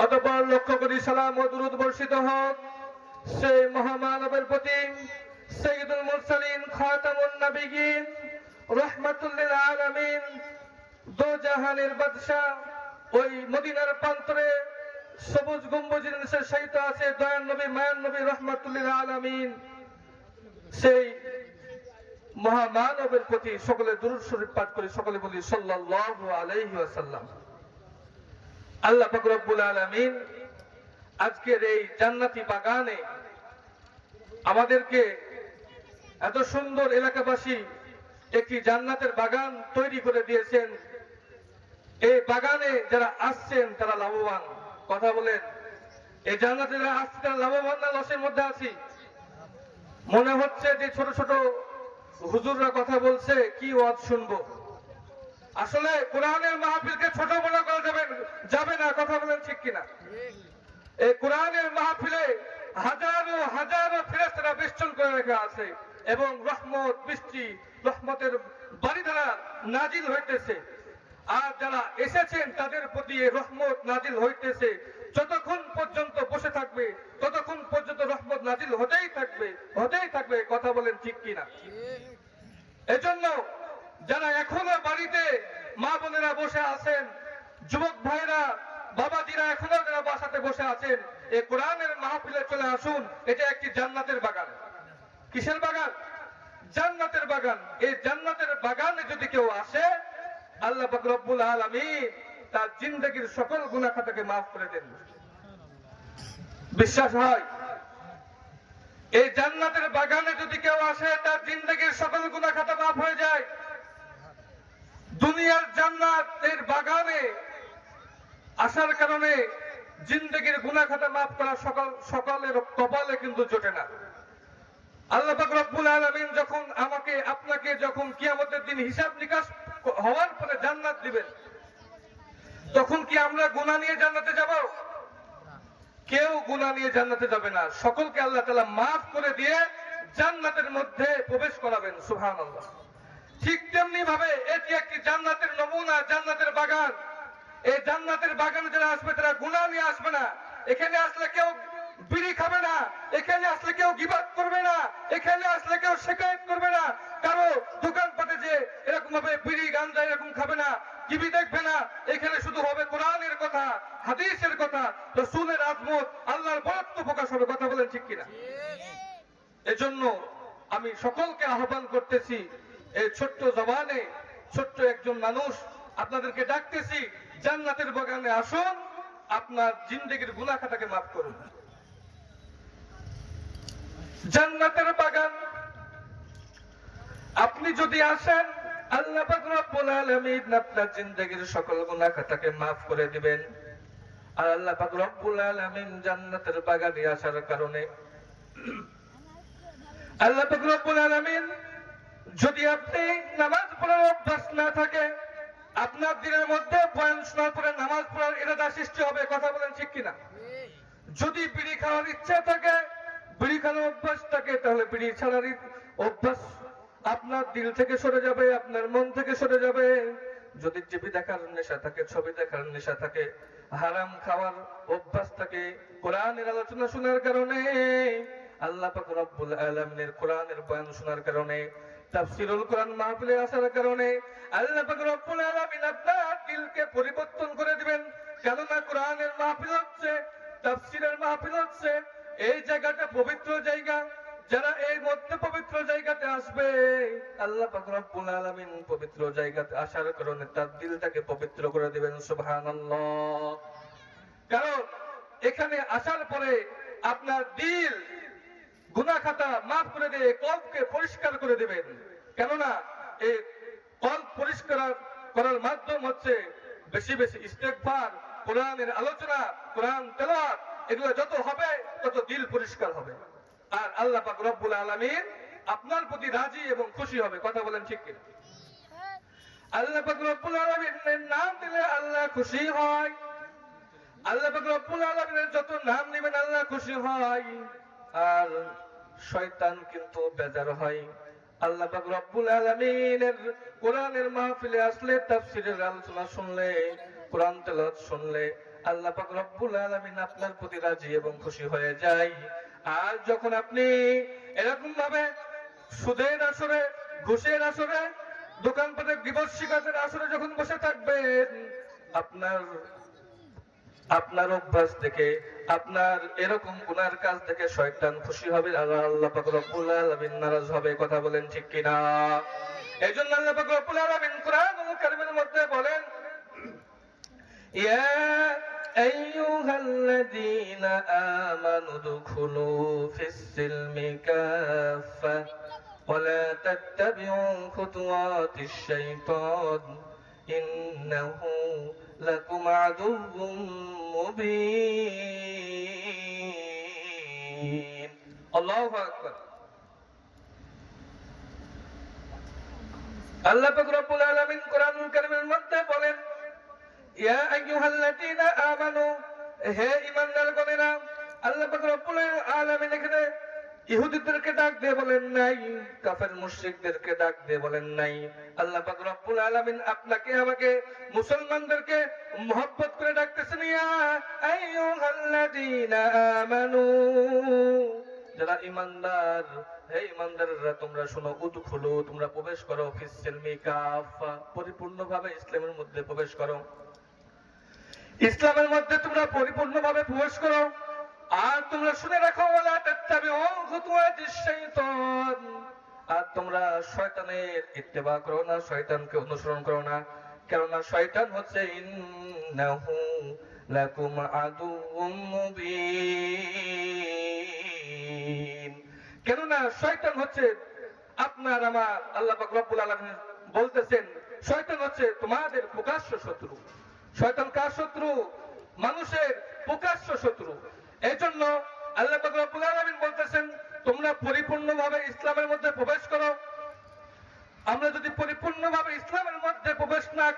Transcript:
অতপর লক্ষ্য করি সালাম ও দুরুদ বর্ষিত হোক। সেই মহামানবের প্রতি সৈয়দুল মুরসালিন, খাতামুন নবিয়িন রহমাতুল্লিল আলামিন দো জাহানের বাদশাহ, ওই মদিনার প্রান্তরে সবুজ গম্বুজের নিচে শায়িত আছে দয়ান নবী মায়ান নবী, রহমাতুল্লিল আলামিন। সেই মহামানবের প্রতি সকলে দুরুদ শরীফ পাঠ করে সকলে বলি সাল্লাল্লাহু আলাইহি ওয়াসাল্লাম। আল্লাহ পাক রব্বুল আলামিন আজকের এই জান্নাতি বাগানে আমাদেরকে এত সুন্দর এলাকাবাসী একটি জান্নাতের বাগান তৈরি করে দিয়েছেন। এই বাগানে যারা আসছেন, তারা লাভবান। কথা বলেন, এই জান্নাতে যারা আসছে, তারা লাভবান না লসের মধ্যে আছি? মনে হচ্ছে যে ছোট ছোট হুজুররা কথা বলছে, কি ওয়াজ শুনব? আসলে কোরআনের মাহফিলকে ছোট বড় করা যাবে যাবে না কথা বলেন ঠিক কিনা? এই কোরআনের মাহফিলে হাজারো হাজারো ফেরেস্তারা বেষ্টন করে রাখা আছে এবং রহমত বৃষ্টি রহমতের বাড়ি দ্বারা নাজিল হইতেছে। আর যারা এসেছেন তাদের প্রতি রহমত নাজিল হইতেছে। যতক্ষণ পর্যন্ত বসে থাকবে ততক্ষণ পর্যন্ত রহমত নাজিল হতেই থাকবে হতেই থাকবে কথা বলেন ঠিক কিনা? এজন্য যারা এখনও বাড়িতে মা বোনেরা বসে আছেন, যুবক ভাইরা, বাবাজিরা এখনও যারা বাসাতে বসে আছেন এই কোরআনের মাহফিলে চলে আসুন, এটা একটি জান্নাতের বাগান। কিসের বাগান? জান্নাতের বাগান। এই জান্নাতের বাগানে যদি কেউ আসে, আল্লাহ রব্বুল আলামিন তার জিন্দগির সকল গুনাহ খাতাকে মাফ করে দেন। বিশ্বাস হয়? এই জান্নাতের বাগানে যদি কেউ আসে, তার জিন্দগির সকল গুনাহ খাতা মাফ হয়ে যায়। দুনিয়ার জান্নাতের বাগানে আসার কারণে জিন্দগির গুনাহ খাতা মাফ করা সকল, সকলের কপালে কিন্তু জোটে না। আল্লাহ রব্বুল আলামিন যখন আমাকে, আপনাকে যখন কিয়ামতের দিন হিসাব নিকাশ হওয়ার পরে জান্নাত দিবেন, তখন কি আমরা গুনাহ নিয়ে জান্নাতে যাব? কেউ গুনাহ নিয়ে জান্নাতে যাবে না। সকলকে আল্লাহ তালা মাফ করে দিয়ে জান্নাতের মধ্যে প্রবেশ করাবেন, সুবহানাল্লাহ। ঠিক তেমনি ভাবে এটি একটি জান্নাতের নমুনা জান্নাতের বাগান। এই জান্নাতের বাগানে যারা আসবে তারা গুনাহ নিয়ে আসবে না। এখানে আসলে কেউ বিড়ি খাবে না এখানে আসলে কেউ গিবাদ করবে না এখানে আসলে কেউ শেখায়ত করবে না। কারও দোকানপাটে যে এরকম ভাবে বিড়ি গাঞ্জা এরকম খাবে না টিভি দেখবে না এখানে শুধু হবে কোরআনের কথা হাদিসের কথা রসুলের আজমত আল্লাহর বরত্ব প্রকাশ হবে কথা বলেন ঠিক কিনা? এজন্য আমি সকলকে আহ্বান করতেছি এই ছোট্ট জবানে ছোট্ট একজন মানুষ আপনাদেরকে ডাকতেছি, জান্নাতের বাগানে আসুন, আপনার জিন্দগির গুনাহ খাতাকে মাফ করুন। জান্নাতের বাগান, আপনি যদি আসেন, আল্লাহ রব্বুল আলামিন আপনার জিন্দগির সকল গুনাহ খাতাকে মাফ করে দিবেন। আর আল্লাহ পাক রব্বুল আলামিন জান্নাতের বাগানে আসার কারণে, আল্লাহ পাক রব্বুল আলামিন যদি আপনি নামাজ পড়ার অভ্যাস না থাকে, আপনার দিনের মধ্যে বয়ান শোনার পরে নামাজ পড়ার ইরাদা সৃষ্টি হবে, কথা বলেন ঠিক কিনা? যদি বিড়ি খাওয়ার ইচ্ছা থাকে, বিড়ি খাওয়ার অভ্যাস থাকে, তাহলে বিড়ি ছাড়ার অভ্যাস আপনার দিল থেকে সরে যাবে, আপনার মন থেকে সরে যাবে। যদি টিভি দেখার নেশা থাকে, ছবি দেখার নেশা থাকে, হারাম খাওয়ার অভ্যাস থাকে, কোরআনের আলোচনা শোনার কারণে, আল্লাহ পাক রব্বুল আলামিনের কোরআনের বয়ান শোনার কারণে তাফসীরুল কোরআন মাহফিলে আসার কারণে আল্লাহ পাক রব্বুল আলামিন আপনার দিলকে পরিবর্তন করে দিবেন। কেননা কোরআনের মাহফিল হচ্ছে, তাফসীরের মাহফিল হচ্ছে, এই জায়গাটা পবিত্র জায়গা। যারা এই মধ্যে পবিত্র জায়গাতে আসবে, আল্লাহ পাক রব্বুল আলামিন পবিত্র জায়গাতে আসার কারণে তার দিলটাকে পবিত্র করে দিবেন, সুবহানাল্লাহ। কারণ এখানে আসার পরে আপনার দিল, গুনাহ খাতা মাফ করে দিয়ে কলবকে পরিষ্কার করে দিবেন। কেননা এই কলব পরিষ্কার করার মাধ্যম হচ্ছে বেশি বেশি ইস্তেগফার কোরআনের আলোচনা, কোরআন তেলাওয়াত, এগুলো যত হবে, তত দিল পরিষ্কার হবে। আর আল্লাহ পাক রব্বুল আলামিন আপনার প্রতি রাজি এবং খুশি হবে। কথা বলেন ঠিক কিনা? আল্লাহ পাক রব্বুল আলামিনের নাম দিলে আল্লাহ খুশি হয়। আল্লাহ পাক রব্বুল আলামিনের যত নাম নেবেন, আল্লাহ খুশি হয়। আর শয়তান কিন্তু বেজার হয়। রব্বুল কোরআনের মাহফিলে আসলে আলোচনা শুনলে, কোরআন শুনলে রব্বুল আপনার প্রতি রাজি এবং খুশি হয়ে যায়। আর যখন আপনি এরকম ভাবে সুদের আসরে, ঘুষের আসরে দোকানপাটে বিবর্ষিকাদের আসরে যখন বসে থাকবেন, আপনার আপনার অভ্যাস দেখে আপনার এরকম গুনার কাজ দেখে শয়তান খুশি হবে আর আল্লাহ পাক রব্বুল আলামিন নারাজ হবে কথা বলেন ঠিক কিনা এই জন্য আল্লাহ পাক রব্বুল আলামিন কোরআনুল কারীমের মধ্যে বলেন ইয়া আইয়ুহাল্লাযীনা আমানু দুখুলু ফিস সিলমি কাফা ولا تتبعوا خطوات الشيطان إنه لكم عدو مبين الله أكبر আল্লাহ পাক রব্বুল আলামিন কোরআনুল কারীমের মধ্যে বলেন ইয়া আইয়ুহাল্লাযীনা আমানু হে ঈমানদারগণেরা আল্লাহ পাক রব্বুল আলামিন এখানে ইহুদিদেরকে ডাক দিয়ে বলেন নাই, কাফের মুশরিকদেরকে ডাক দিয়ে বলেন নাই। আল্লাহ রব্বুল আলামিন আপনাকে, আমাকে, মুসলমানদেরকে মোহব্বত করে ডাকতেছেন যারা ইমানদার হে ইমানদাররা তোমরা শোনো উদখুলু তোমরা প্রবেশ করো কাফা পরিপূর্ণভাবে ইসলামের মধ্যে প্রবেশ করো। ইসলামের মধ্যে তোমরা পরিপূর্ণভাবে প্রবেশ করো। আর তোমরা শুনে রাখো, ওয়ালা আর তোমরা শয়তানের ইত্তেবা করো না, শয়তানকে অনুসরণ করো না। কেননা শয়তান হচ্ছে কেননা শয়তান হচ্ছে আপনার আমার আল্লাহ রব্বুল বলতেছেন, শয়তান হচ্ছে তোমাদের প্রকাশ্য শত্রু। শয়তান কার শত্রু? মানুষের প্রকাশ্য শত্রু। এই জন্য আল্লাহ রব্বুল বলতেছেন, তোমরা পরিপূর্ণভাবে ইসলামের মধ্যে প্রবেশ করো। আমরা যদি পরিপূর্ণভাবে ইসলামের মধ্যে প্রবেশ না